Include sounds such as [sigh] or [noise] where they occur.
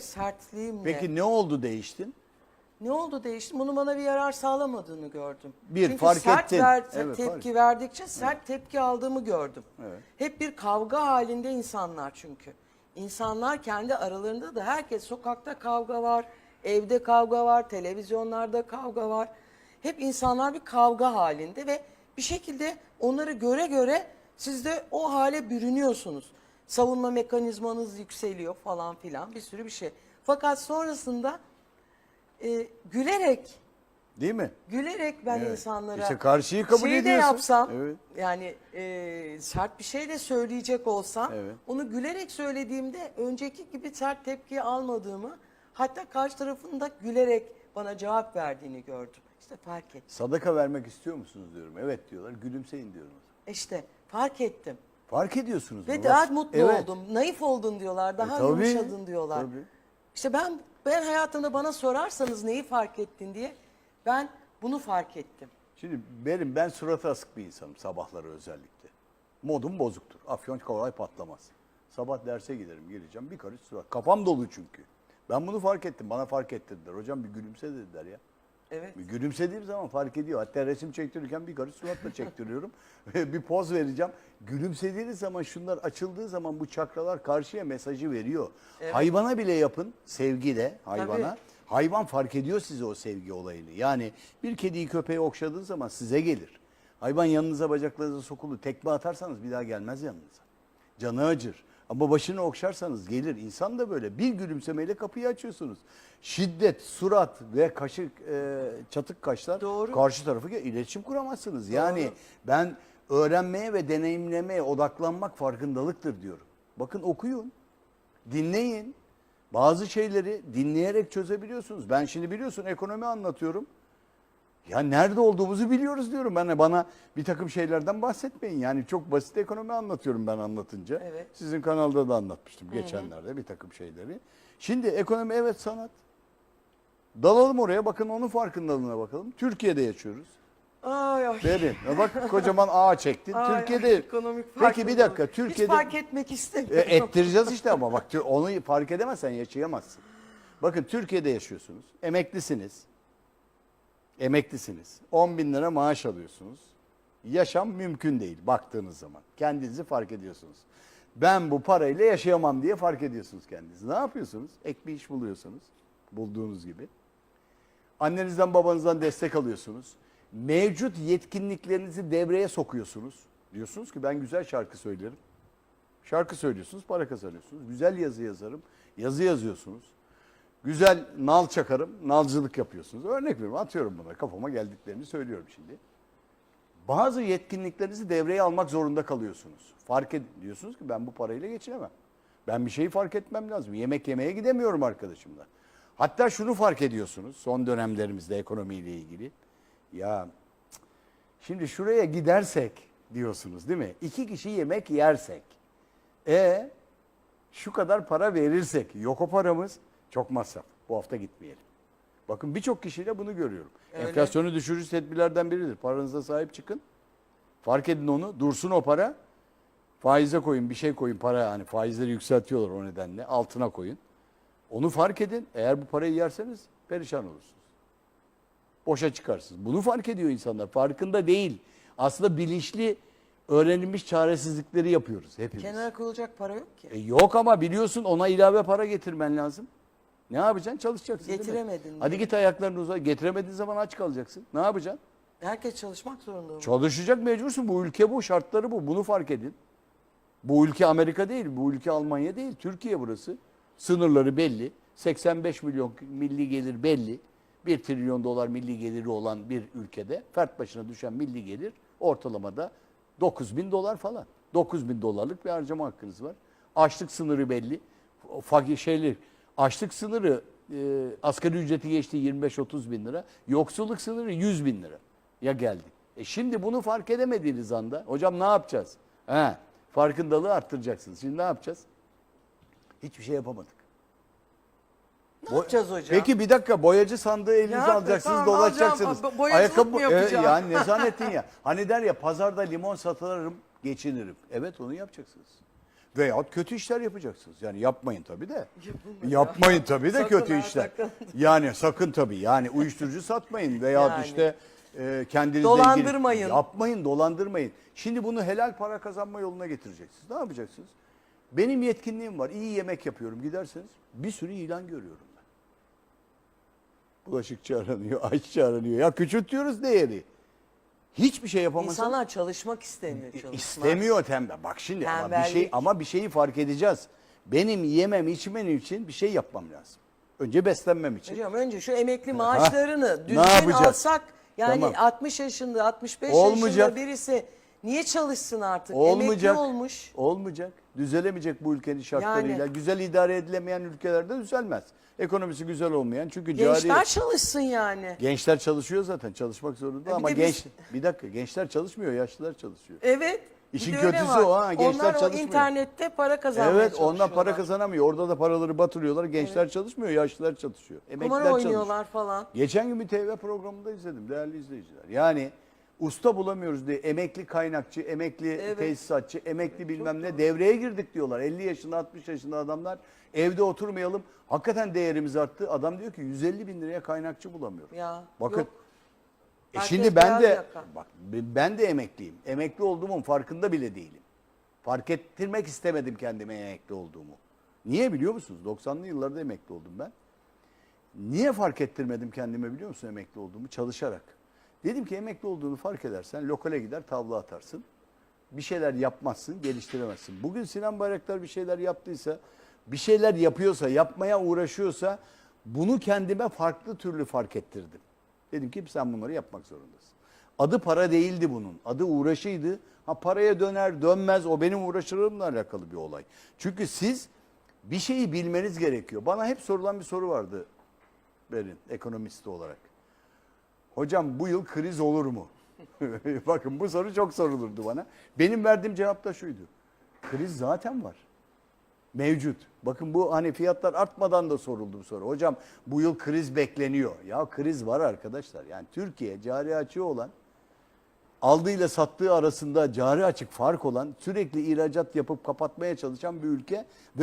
sertliğimle. Peki ne oldu değiştin? Ne oldu değişti? Bunun bana bir yarar sağlamadığını gördüm. Bir, Çünkü fark sert ettin. ver- Evet, tepki fark- verdikçe sert tepki aldığımı gördüm. Evet. Hep bir kavga halinde insanlar çünkü. İnsanlar kendi aralarında da herkes sokakta kavga var, evde kavga var, televizyonlarda kavga var. Hep insanlar bir kavga halinde ve bir şekilde onları göre göre siz de o hale bürünüyorsunuz. Savunma mekanizmanız yükseliyor falan filan bir sürü bir şey. Fakat sonrasında e, gülerek Değil mi? gülerek ben Evet. insanlara İşte karşıyı kabul şey de ediyorsun. yapsam Evet. yani e, sert bir şey de söyleyecek olsam Evet. onu gülerek söylediğimde önceki gibi sert tepki almadığımı hatta karşı tarafın da gülerek bana cevap verdiğini gördüm. İşte fark ettim. Sadaka vermek istiyor musunuz diyorum. Evet diyorlar. Gülümseyin diyorum. İşte fark ettim. Fark ediyorsunuz. Ve daha mutlu Evet. oldum. Naif oldun diyorlar. Daha E, tabii, yumuşadın diyorlar. tabii. İşte ben ben hayatımda bana sorarsanız neyi fark ettin diye ben bunu fark ettim. Şimdi benim ben suratı asık bir insanım sabahları özellikle. Modum bozuktur. Afyon kolay patlamaz. Sabah derse giderim gireceğim bir karış surat. Kafam dolu çünkü. Ben bunu fark ettim. Bana fark ettirdiler. Hocam bir gülümse dediler ya. Evet. Bir Gülümsediğim zaman fark ediyor. Hatta resim çektirirken bir karış suratla çektiriyorum. [laughs] bir poz vereceğim. Gülümsediğiniz zaman şunlar açıldığı zaman bu çakralar karşıya mesajı veriyor. Hayvana bile yapın sevgiyle hayvana. Tabii. Hayvan fark ediyor size o sevgi olayını. Yani bir kediyi köpeği okşadığın zaman size gelir. Hayvan yanınıza bacaklarınıza sokulur. Tekme atarsanız bir daha gelmez yanınıza. Canı acır. Ama başını okşarsanız gelir. İnsan da böyle. Bir gülümsemeyle kapıyı açıyorsunuz. Şiddet, surat ve kaşık, e, çatık kaşlar Doğru. karşı tarafı iletişim kuramazsınız. Yani ben öğrenmeye ve deneyimlemeye odaklanmak farkındalıktır diyorum. Bakın okuyun, dinleyin. Bazı şeyleri dinleyerek çözebiliyorsunuz. Ben şimdi biliyorsun ekonomi anlatıyorum. Ya nerede olduğumuzu biliyoruz diyorum. Ben bana bir takım şeylerden bahsetmeyin. Yani çok basit ekonomi anlatıyorum ben anlatınca. Evet. Sizin kanalda da anlatmıştım geçenlerde bir takım şeyleri. Şimdi ekonomi evet sanat. Dalalım oraya bakın onun farkındalığına bakalım. Türkiye'de yaşıyoruz. Ay ay. Verin. Ya Bak kocaman ağ çektin. Ay, Türkiye'de. ay, ekonomik Peki bir dakika. farkındalık. Türkiye'de Hiç fark etmek e, istemiyorum. ettireceğiz işte ama bak onu fark edemezsen yaşayamazsın. Bakın Türkiye'de yaşıyorsunuz. Emeklisiniz. Emeklisiniz. 10 bin lira maaş alıyorsunuz. Yaşam mümkün değil baktığınız zaman. Kendinizi fark ediyorsunuz. Ben bu parayla yaşayamam diye fark ediyorsunuz kendinizi. Ne yapıyorsunuz? Ek bir iş buluyorsunuz. Bulduğunuz gibi. Annenizden babanızdan destek alıyorsunuz. Mevcut yetkinliklerinizi devreye sokuyorsunuz. Diyorsunuz ki ben güzel şarkı söylerim. Şarkı söylüyorsunuz, para kazanıyorsunuz. Güzel yazı yazarım, yazı yazıyorsunuz. Güzel nal çakarım, nalcılık yapıyorsunuz. Örnek veriyorum, atıyorum buna. Kafama geldiklerini söylüyorum şimdi. Bazı yetkinliklerinizi devreye almak zorunda kalıyorsunuz. Fark ed diyorsunuz ki ben bu parayla geçinemem. Ben bir şeyi fark etmem lazım. Yemek yemeye gidemiyorum arkadaşımla. Hatta şunu fark ediyorsunuz son dönemlerimizde ekonomiyle ilgili. Ya şimdi şuraya gidersek diyorsunuz değil mi? İki kişi yemek yersek. E şu kadar para verirsek yok o paramız çok masraf. Bu hafta gitmeyelim. Bakın birçok kişiyle bunu görüyorum. Öyle. Enflasyonu düşürücü tedbirlerden biridir. Paranıza sahip çıkın. Fark edin onu. Dursun o para. Faize koyun bir şey koyun para hani faizleri yükseltiyorlar o nedenle altına koyun. Onu fark edin. Eğer bu parayı yerseniz perişan olursunuz. Boşa çıkarsınız. Bunu fark ediyor insanlar. Farkında değil. Aslında bilinçli öğrenilmiş çaresizlikleri yapıyoruz hepimiz. Kenara koyulacak para yok ki. E yok ama biliyorsun ona ilave para getirmen lazım. Ne yapacaksın? Çalışacaksın. Getiremedin Hadi git ayaklarını uzat. Getiremediğin zaman aç kalacaksın. Ne yapacaksın? Herkes çalışmak zorunda. mı? Çalışacak mecbursun. Bu ülke bu. Şartları bu. Bunu fark edin. Bu ülke Amerika değil. Bu ülke Almanya değil. Türkiye burası. Sınırları belli. 85 milyon milli gelir belli. 1 trilyon dolar milli geliri olan bir ülkede fert başına düşen milli gelir ortalamada 9 bin dolar falan. 9 bin dolarlık bir harcama hakkınız var. Açlık sınırı belli. Fakir şeyler. Açlık sınırı e, asgari ücreti geçti 25-30 bin lira. Yoksulluk sınırı 100 bin lira. Ya geldi. E şimdi bunu fark edemediğiniz anda hocam ne yapacağız? He, farkındalığı arttıracaksınız. Şimdi ne yapacağız? Hiçbir şey yapamadık. Ne yapacağız hocam? Peki bir dakika boyacı sandığı elinize yapayım? alacaksınız Tamam, dolaşacaksınız. alacağım. Bo- boyacılık mı yapacağım? yani ne zannettin ya. [laughs] Hani der ya pazarda limon satarım geçinirim. Evet onu yapacaksınız. Veyahut kötü işler yapacaksınız. Yani yapmayın tabii de. Yapılmıyor. Yapmayın tabii de Sakın kötü ha, işler. sakın. [laughs] Yani sakın tabii. Yani uyuşturucu satmayın veyahut Yani. işte e, kendinizle Dolandırmayın. ilgili yapmayın, dolandırmayın. Şimdi bunu helal para kazanma yoluna getireceksiniz. Ne yapacaksınız? Benim yetkinliğim var. İyi yemek yapıyorum. Giderseniz bir sürü ilan görüyorum. Bulaşıkçı aranıyor, aşçı aranıyor. Ya küçültüyoruz değeri. Hiçbir şey yapamazsınız. İnsanlar çalışmak istemiyor. Çalışmak. İstemiyor tembel. Bak şimdi ama bir şey ama bir şeyi fark edeceğiz. Benim yemem içmem için bir şey yapmam lazım. Önce beslenmem için. Hocam önce şu emekli maaşlarını düzgün alsak yani Tamam. 60 yaşında 65 Olmayacak. yaşında birisi niye çalışsın artık? Olmayacak. Emekli olmuş. Olmayacak. Düzelemeyecek bu ülkenin şartlarıyla. Yani. Güzel idare edilemeyen ülkelerde düzelmez. Ekonomisi güzel olmayan çünkü cari Gençler çalışsın yani. gençler çalışıyor zaten. Çalışmak zorunda bir ama genç biz- bir dakika gençler çalışmıyor, yaşlılar çalışıyor. Evet. İşin kötüsü var. o ha, gençler Onlar çalışmıyor. internette para kazanmaya Evet, ondan para kazanamıyor. Orada da paraları batırıyorlar. Gençler çalışmıyor, yaşlılar çalışıyor. Kumar Emekliler çalışıyor. oynuyorlar falan. Geçen gün bir TV programında izledim değerli izleyiciler. Yani usta bulamıyoruz diye emekli kaynakçı, emekli Evet. tesisatçı, emekli bilmem ne devreye girdik diyorlar. 50 yaşında 60 yaşında adamlar evde oturmayalım. Hakikaten değerimiz arttı. Adam diyor ki 150 bin liraya kaynakçı bulamıyorum. Ya, Bakın. yok. E Herkes şimdi ben de yaka. bak ben de emekliyim. Emekli olduğumun farkında bile değilim. Fark ettirmek istemedim kendime emekli olduğumu. Niye biliyor musunuz? 90'lı yıllarda emekli oldum ben. Niye fark ettirmedim kendime biliyor musun emekli olduğumu? Çalışarak. Dedim ki emekli olduğunu fark edersen lokale gider tavla atarsın. Bir şeyler yapmazsın, geliştiremezsin. Bugün Sinan Bayraktar bir şeyler yaptıysa, bir şeyler yapıyorsa, yapmaya uğraşıyorsa bunu kendime farklı türlü fark ettirdim. Dedim ki sen bunları yapmak zorundasın. Adı para değildi bunun. Adı uğraşıydı. Ha paraya döner dönmez o benim uğraşlarımla alakalı bir olay. Çünkü siz bir şeyi bilmeniz gerekiyor. Bana hep sorulan bir soru vardı Berin ekonomist olarak. Hocam bu yıl kriz olur mu? [laughs] Bakın bu soru çok sorulurdu bana. Benim verdiğim cevap da şuydu. Kriz zaten var. Mevcut. Bakın bu hani fiyatlar artmadan da soruldu bu soru. Hocam bu yıl kriz bekleniyor. Ya kriz var arkadaşlar. Yani Türkiye cari açığı olan aldığıyla sattığı arasında cari açık fark olan sürekli ihracat yapıp kapatmaya çalışan bir ülke ve